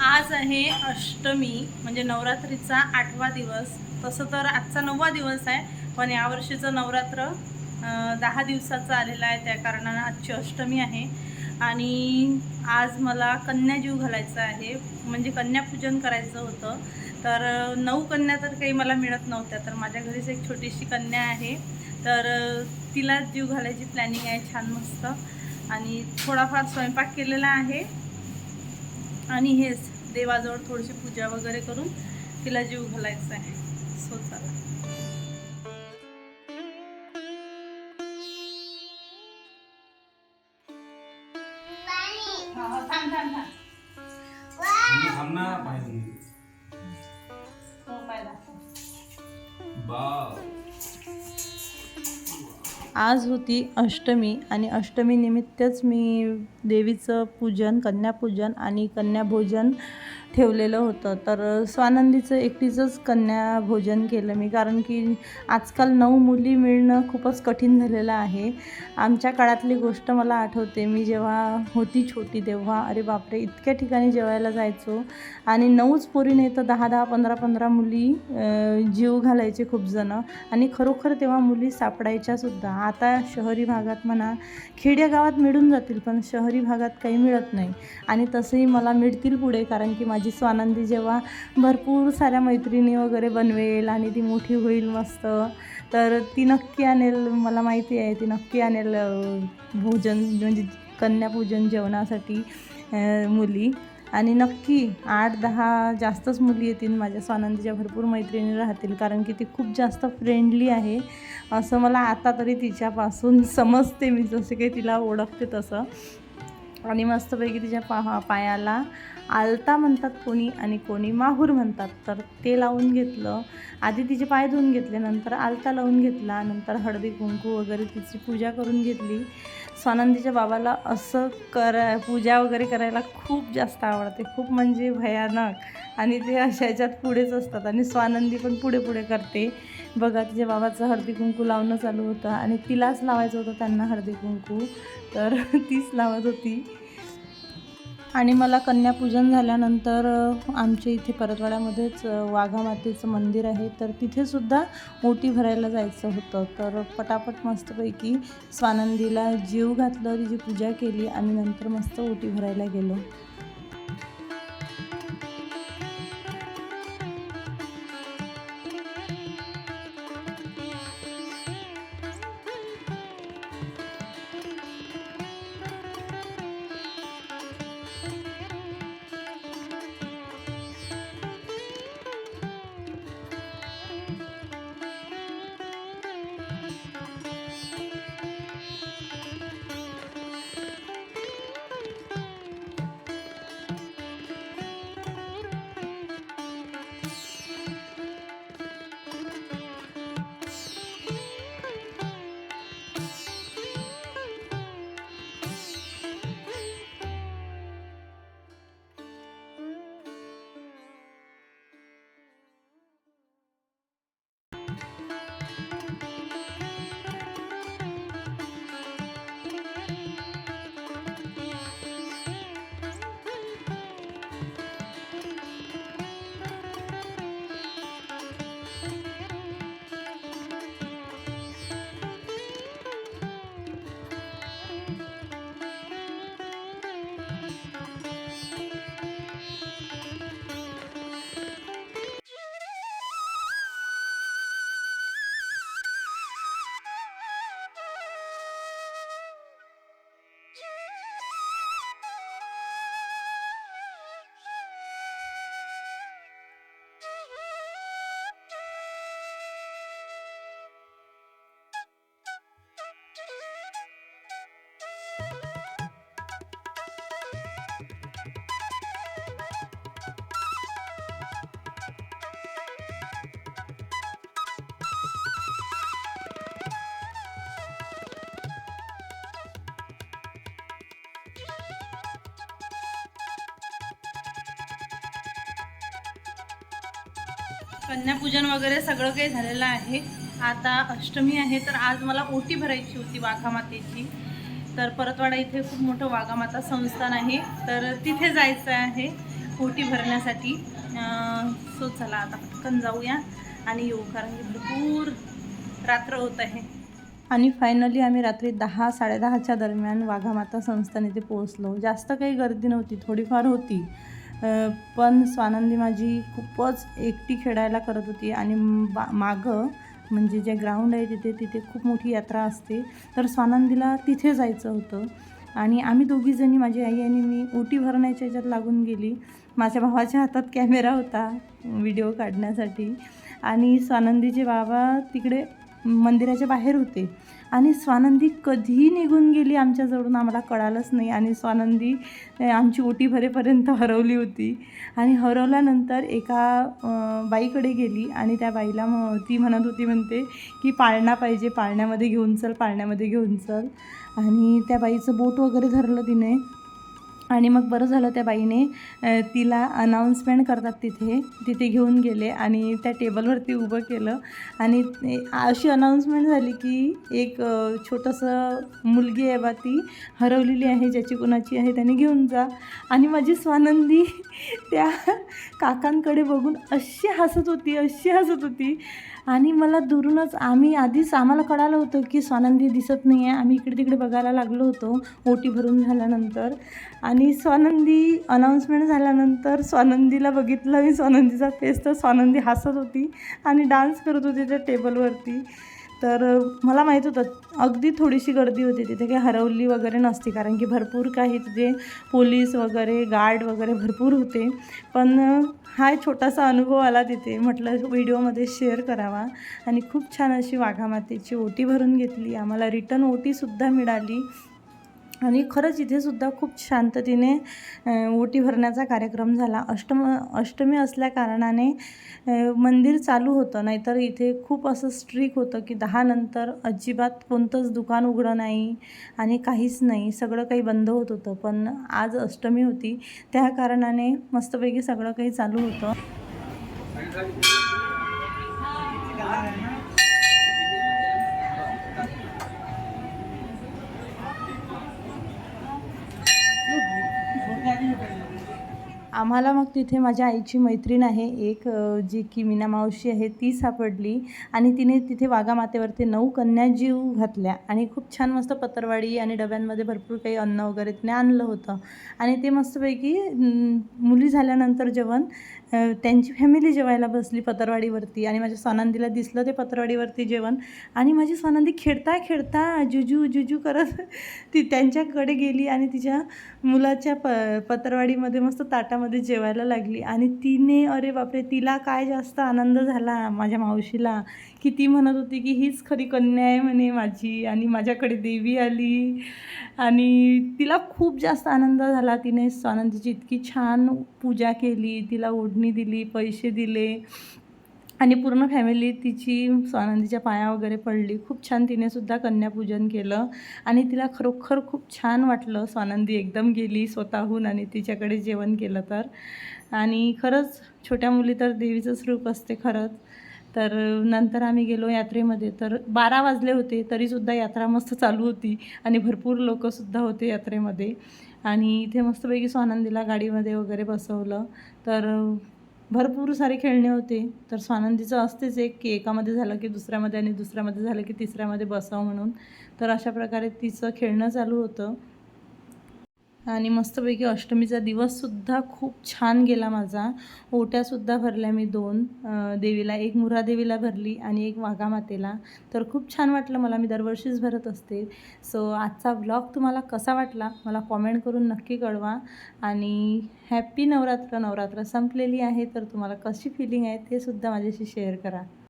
आज आहे अष्टमी म्हणजे नवरात्रीचा आठवा दिवस. तसं तर आजचा नववा दिवस आहे पण यावर्षीचं नवरात्र दहा दिवसाचं आलेलं आहे त्या कारणानं आजची अष्टमी आहे. आणि आज मला कन्याजीव घालायचा आहे म्हणजे कन्यापूजन करायचं होतं. तर नऊ कन्या तर काही मला मिळत नव्हत्या तर माझ्या घरीच एक छोटीशी कन्या आहे. तर तिला जीव घालायची प्लॅनिंग आहे छान मस्त. आणि थोडाफार स्वयंपाक केलेला आहे. आणि हेच देवाजवळ थोडीशी पूजा वगैरे करून तिला जीव घालायचा आहे. सो चला. हा, हा, हो. बाव आज होती अष्टमी आणि अष्टमीनिमित्तच मी देवीचं पूजन कन्यापूजन आणि कन्याभोजन ठेवलेलं होतं. तर स्वानंदीचं एकटीचंच कन्याभोजन केलं मी. कारण की आजकाल नऊ मुली मिळणं खूपच कठीण झालेलं आहे. आमच्या काळातली गोष्ट मला आठवते. मी जेव्हा होती छोटी तेव्हा अरे बापरे इतक्या ठिकाणी जेवायला जायचो. आणि नऊच पोरी नाही तर दहा दहा पंधरा पंधरा मुली जीव घालायचे खूप जणं. आणि खरोखर तेव्हा मुली सापडायच्या सुद्धा. आता शहरी भागात म्हणा खेडेगावात मिळून जातील पण शहरी भागात काही मिळत नाही. आणि तसंही मला मिळतील पुढे कारण की माझी स्वानंदी जेव्हा भरपूर साऱ्या मैत्रिणी वगैरे बनवेल आणि ती मोठी होईल मस्त तर ती नक्की आणेल मला माहिती आहे ती नक्की आणेल भोजन म्हणजे कन्यापूजन जेवणासाठी मुली. आणि नक्की आठ दहा जास्तच मुली येतील माझ्या स्वानंदीच्या भरपूर मैत्रिणी राहतील कारण की ती खूप जास्त फ्रेंडली आहे. असं मला आता तरी तिच्यापासून समजते मी जसे काही तिला ओळखते तसं. आणि मस्तपैकी तिच्या पा पायाला आलता म्हणतात कोणी आणि कोणी माहूर म्हणतात. तर ते लावून घेतलं. आधी तिचे पाय धुवून घेतले नंतर आलता लावून घेतला नंतर हळदी कुंकू वगैरे तिची पूजा करून घेतली. स्वानंदीच्या बाबाला असं कर पूजा वगैरे करायला खूप जास्त आवडते. खूप म्हणजे भयानक. आणि ते अशा याच्यात पुढेच असतात आणि स्वानंदी पण पुढे पुढे करते. बघा तिच्या बाबाचं हळदी कुंकू लावणं चालू होतं आणि तिलाच लावायचं होतं त्यांना हळदी कुंकू. तर तीच लावत होती. आणि मला कन्यापूजन झाल्यानंतर आमच्या इथे परतवाड्यामध्येच वाघामातेचं मंदिर आहे. तर तिथेसुद्धा ओटी भरायला जायचं होतं. तर पटापट मस्तपैकी स्वानंदीला जीव घातलं तिची पूजा केली आणि नंतर मस्त ओटी भरायला गेलो. कन्यापूजन वगैरे सगळं काही झालेलं आहे. आता अष्टमी आहे तर आज मला ओटी भरायची होती वाघामातेची. तर परतवाडा इथे खूप मोठं वाघामाता संस्थान आहे. तर तिथे जायचं आहे ओटी भरण्यासाठी. सो चला आता पटकन जाऊया आणि येऊ कारण की भरपूर रात्र होत आहे. आणि फायनली आम्ही रात्री दहा साडेदहाच्या दरम्यान वाघामाता संस्थान इथे पोहोचलो. जास्त काही गर्दी नव्हती थोडीफार होती. पण स्वानंदी माझी खूपच एकटी खेळायला करत होती आणि बा मागं म्हणजे जे ग्राउंड आहे तिथे तिथे खूप मोठी यात्रा असते. तर स्वानंदीला तिथे जायचं होतं. आणि आम्ही दोघीजणी माझी आई आणि मी ओटी भरण्याच्या ह्याच्यात लागून गेली. माझ्या भावाच्या हातात कॅमेरा होता व्हिडिओ काढण्यासाठी. आणि स्वानंदीचे बाबा तिकडे मंदिराच्या बाहेर होते. आणि स्वानंदी कधी निघून गेली आमच्याजवळून आम्हाला कळालंच नाही. आणि स्वानंदी आमची ओटी भरेपर्यंत हरवली होती. आणि हरवल्यानंतर एका बाईकडे गेली आणि त्या बाईला म ती म्हणत होती म्हणते की पाळणा पाहिजे पाळण्यामध्ये घेऊन चल पाळण्यामध्ये घेऊन चल. आणि त्या बाईचं बोट वगैरे धरलं तिने. आणि मग बरं झालं त्या बाईने तिला अनाऊन्समेंट करतात तिथे तिथे घेऊन गेले आणि त्या टेबलवरती उभं केलं. आणि अशी अनाऊन्समेंट झाली की एक छोटंसं मुलगी आहे बा ती हरवलेली आहे ज्याची कुणाची आहे त्याने घेऊन जा. आणि माझी स्वानंदी त्या काकांकडे बघून अशी हसत होती अशी हसत होती. आणि मला दुरूनच आम्ही आधीच आम्हाला कळालं होतं की स्वानंदी दिसत नाही आहे आम्ही इकडे तिकडे बघायला लागलो होतो ओटी भरून झाल्यानंतर. आणि स्वानंदी अनाऊन्समेंट झाल्यानंतर स्वानंदीला बघितलं मी स्वानंदीचा फेस तर स्वानंदी हसत होती आणि डान्स करत होती त्या टेबलवरती तर मला माहीत होतं अगदी थोडीशी गर्दी होती तिथे काही हरवली वगैरे नसती कारण की भरपूर काही तिथे पोलीस वगैरे गार्ड वगैरे भरपूर होते. पण हा एक छोटासा अनुभव आला तिथे म्हटलं व्हिडिओमध्ये शेअर करावा. आणि खूप छान अशी वाघामातेची ओटी भरून घेतली. आम्हाला रिटर्न ओटीसुद्धा मिळाली. आणि खरंच इथेसुद्धा खूप शांततेने ओटी भरण्याचा कार्यक्रम झाला. अष्टम अष्टमी असल्या कारणाने मंदिर चालू होतं. नाहीतर इथे खूप असं स्ट्रिक होतं की दहानंतर अजिबात कोणतंच दुकान उघडं नाही आणि काहीच नाही. सगळं काही बंद होत होतं. पण आज अष्टमी होती. त्या कारणाने मस्तपैकी सगळं काही चालू होतं. आम्हाला मग तिथे माझ्या आईची मैत्रीण आहे. एक जी की मीना मावशी आहे ती सापडली आणि तिने तिथे वाघामातेवरती नऊ कन्या जीव घातल्या आणि खूप छान मस्त पत्रवाडी आणि डब्यांमध्ये भरपूर काही अन्न वगैरे तिने आणलं होतं. आणि ते मस्तपैकी मुली झाल्यानंतर जेवण त्यांची फॅमिली जेवायला बसली पत्रवाडीवरती आणि माझ्या स्वानंदीला दिसलं ते पत्रवाडीवरती जेवण. आणि माझी स्वानंदी खेळता खेळता जुजू जुजू करत ती त्यांच्याकडे गेली आणि तिच्या मुलाच्या प पत्रवाडीमध्ये मस्त ताटामध्ये जेवायला लागली. आणि तिने अरे बापरे तिला काय जास्त आनंद झाला माझ्या मावशीला की ती म्हणत होती की हीच खरी कन्या आहे म्हणे माझी आणि माझ्याकडे देवी आली. आणि तिला खूप जास्त आनंद झाला. तिने स्वानंदीची इतकी छान पूजा केली. तिला ओढणी दिली पैसे दिले. आणि पूर्ण फॅमिली तिची स्वानंदीच्या पाया वगैरे पडली. खूप छान तिनेसुद्धा कन्यापूजन केलं. आणि तिला खरोखर खूप छान वाटलं. स्वानंदी एकदम गेली स्वतःहून आणि तिच्याकडे जेवण केलं तर. आणि खरंच छोट्या मुली तर देवीचंच रूप असते खरंच. तर नंतर आम्ही गेलो यात्रेमध्ये. तर बारा वाजले होते तरीसुद्धा यात्रा मस्त चालू होती आणि भरपूर लोकंसुद्धा होते यात्रेमध्ये. आणि इथे मस्तपैकी स्वानंदीला गाडीमध्ये वगैरे बसवलं. तर भरपूर सारे खेळणे होते. तर स्वानंदीचं असतेच एक की एकामध्ये झालं की दुसऱ्यामध्ये आणि दुसऱ्यामध्ये झालं की तिसऱ्यामध्ये बसावं म्हणून. तर अशा प्रकारे तिचं खेळणं चालू होतं. आणि मस्तपैकी अष्टमीचा दिवससुद्धा खूप छान गेला माझा. ओट्यासुद्धा भरल्या मी दोन. देवीला एक मुरा देवीला भरली आणि एक वाघामातेला तर खूप छान वाटलं मला. मी दरवर्षीच भरत असते. सो आजचा ब्लॉग तुम्हाला कसा वाटला? मला कॉमेंट करून नक्की कळवा. आणि हॅप्पी नवरात्र. नवरात्र संपलेली आहे तर तुम्हाला कशी फिलिंग आहे ते सुद्धा माझ्याशी शेअर करा.